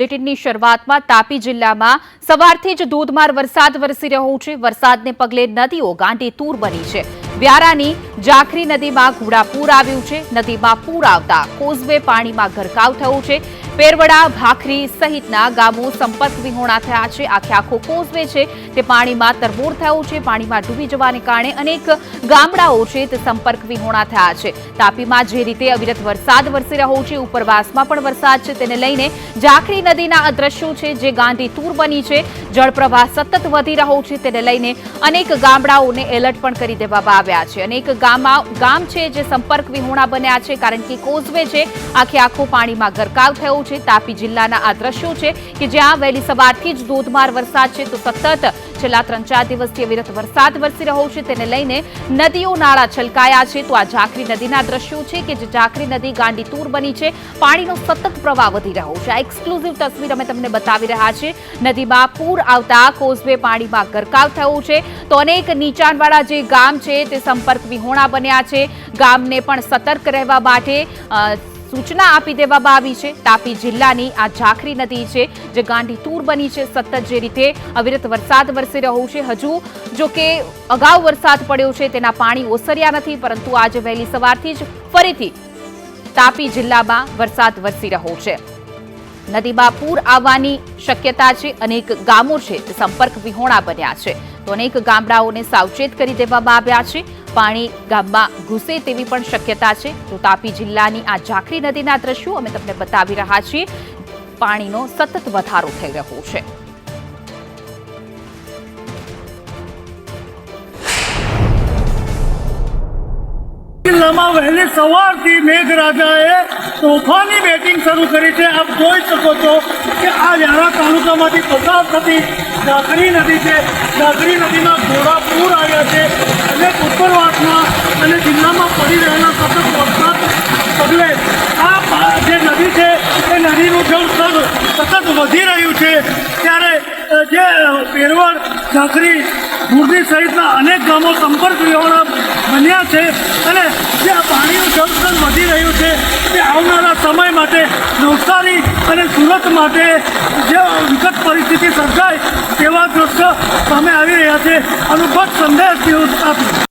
બુલેટિનની શરૂઆતમાં તાપી જિલ્લામાં સવારથી જ ધોધમાર વરસાદ વરસી રહ્યો છે. વરસાદને પગલે નદીઓ ગાંડી તૂર બની છે. વ્યારાની જાખરી નદીમાં ઘોડાપૂર આવ્યું છે. નદીમાં પૂર આવતા કોઝવે પાણીમાં ગરકાવ થયો છે. પેરવડા, ભાખરી સહિતના ગામો સંપર્ક વિહોણા થયા છે. આખે આખો કોઝવે છે. તે પાણીમાં તરબોળ થયો છે. પાણીમાં ડૂબી જવાને કારણે અનેક ગામડાઓ છે તે સંપર્ક વિહોણા થયા છે. તાપીમાં જે રીતે અવિરત વરસાદ વરસી રહ્યો છે, ઉપરવાસમાં પણ વરસાદ છે. તેને લઈને ઝાખરી નદીના અદ્રશ્યો છે, જે ગાંધી તૂર બની છે. જળપ્રવાહ સતત વધી રહ્યો છે. તેને લઈને અનેક ગામડાઓને એલર્ટ પણ કરી દેવામાં આવ્યા છે. અનેક ગામમાં ગામ છે જે સંપર્ક વિહોણા બન્યા છે, કારણ કે કોઝવે છે. આખે આખો પાણીમાં ગરકાવ થયો છે, તાપી જિલ્લાના આ દ્રશ્યો છે કે જ્યાં વહેલી સવારથી જ ધોધમાર વરસાદ છે, તો સતત છેલ્લા ત્રણ ચાર દિવસથી અવિરત વરસાદ વરસી રહ્યો છે. તેને લઈને નદીઓ નાળા છલકાયા છે. તો આ ઝાખરી નદીના દ્રશ્યો છે કે જે ઝાખરી નદી ગાંડી તૂર બની છે. પાણીનો સતત પ્રવાહ વધી રહ્યો છે. આ એક્સક્લુઝિવ તસવીર અમે તમને બતાવી રહ્યા છે નદીમાં પૂર આવતા કોઝવે પાણીમાં ગરકાવ થયો છે. તો અનેક નીચાણવાળા જે ગામ છે, તે સંપર્ક વિહોણા બન્યા છે. ગામને પણ સતર્ક રહેવા માટે સૂચના આપી દેવામાં આવી છે. તાપી જિલ્લાની આ ઝાખરી નદી છે, જે ગાંડી તૂર બની છે સતત જે રીતે અવિરત વરસાદ વરસી રહ્યો છે. હજુ જો કે અગાઉ વરસાદ પડ્યો છે, તેના પાણી ઓસર્યા નથી, પરંતુ આજે વહેલી સવારથી જ ફરીથી તાપી જિલ્લામાં વરસાદ વરસી રહ્યો છે. નદીમાં પૂર આવવાની શક્યતા છે, અનેક ગામો છે સંપર્ક વિહોણા બન્યા છે. તો અનેક ગામડાઓને સાવચેત કરી દેવામાં આવ્યા છે. પાણી ગામમાં ઘૂસે તેવી પણ શક્યતા છે. તો તાપી જિલ્લાની આ ઝાખરી નદીના દ્રશ્યો અમે તમને બતાવી રહ્યા છીએ. પાણીનો સતત વધારો થઈ રહ્યો છે. જિલ્લામાં વહેલી સવારથી મેઘરાજાએ તોફાની બેટિંગ શરૂ કરી છે. આપ જોઈ શકો છો કે આ યારા તાલુકામાંથી પસાર થતી ઝાકરી નદી છે. ઝાકરી નદીમાં ઘોડા પૂર આવ્યા છે અને ઉપરવાસમાં અને જિલ્લામાં પડી રહેલા સતત વરસાદ પગલે આ જે નદી છે, એ નદીનું જળસ્તર સતત વધી રહ્યું છે. ત્યારે જે પેરવડ ઝાંખરી મુરદી સહિતના અનેક ગામો સંપર્ક વિહોણા બન્યા છે અને જે આ પાણીનું જળસ્તર વધી રહ્યું છે. તે આવનારા સમય માટે નવસારી અને સુરત માટે જે વિકટ પરિસ્થિતિ સર્જાય તેવા દ્રશ્ય સામે આવી રહ્યા છે. અનુભવ સંદેશ ન્યૂઝ આપી